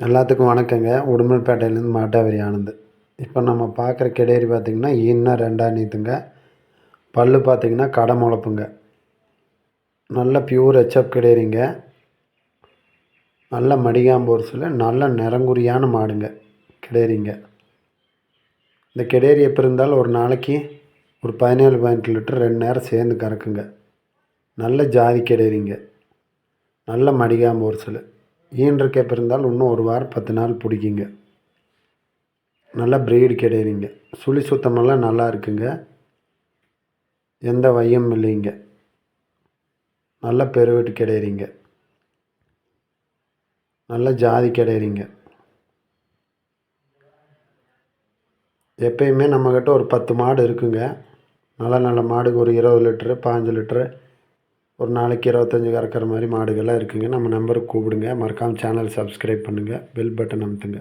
எல்லாத்துக்கும் வணக்கங்க. உடுமல்பேட்டையிலேருந்து மாட்டாவரி ஆனந்த். இப்போ நம்ம பார்க்குற கிடேரி பார்த்திங்கன்னா இன்னும் ரெண்டாம் நீத்துங்க. பல்லு பார்த்திங்கன்னா கடை முளப்புங்க. நல்ல பியூர் ஹெச்எப் கிடேரிங்க நல்ல மடிகாம்பூர்ஸில் நல்ல நிறங்குறியான மாடுங்க. கிடேரிங்க இந்த கிடேரி எப்போ இருந்தாலும் ஒரு நாளைக்கு ஒரு பதினேழு பதினெட்டு லிட்டர் ரெண்டு நேரம் சேர்ந்து கறக்குங்க. நல்ல ஜாதி கிடேரிங்க நல்ல மடிகாம்பூர்ஸில் ஈன்ற கேப் இருந்தால் இன்னும் ஒரு வாரம் பத்து நாள் பிடிக்குங்க. நல்ல பிரீடு கிடையிறீங்க சுழி சுத்தமெல்லாம் நல்லா இருக்குங்க. எந்த வையம் இல்லைங்க. நல்ல பெருவெட்டு கிடையாதுங்க. நல்ல ஜாதி கிடையிறீங்க எப்பயுமே நம்மக்கிட்ட ஒரு பத்து மாடு இருக்குங்க. நல்ல நல்ல மாடுக்கு ஒரு இருபது லிட்ரு பாஞ்சு லிட்ரு ஒரு நாளைக்கு இருபத்தஞ்சி கறக்கிற மாதிரி மாடுகள்லாம் இருக்குங்க. நம்ம நம்பருக்கு கூப்பிடுங்க. மறக்காமல் சேனல் சப்ஸ்கிரைப் பண்ணுங்கள் பெல் பட்டன் அமுத்துங்க.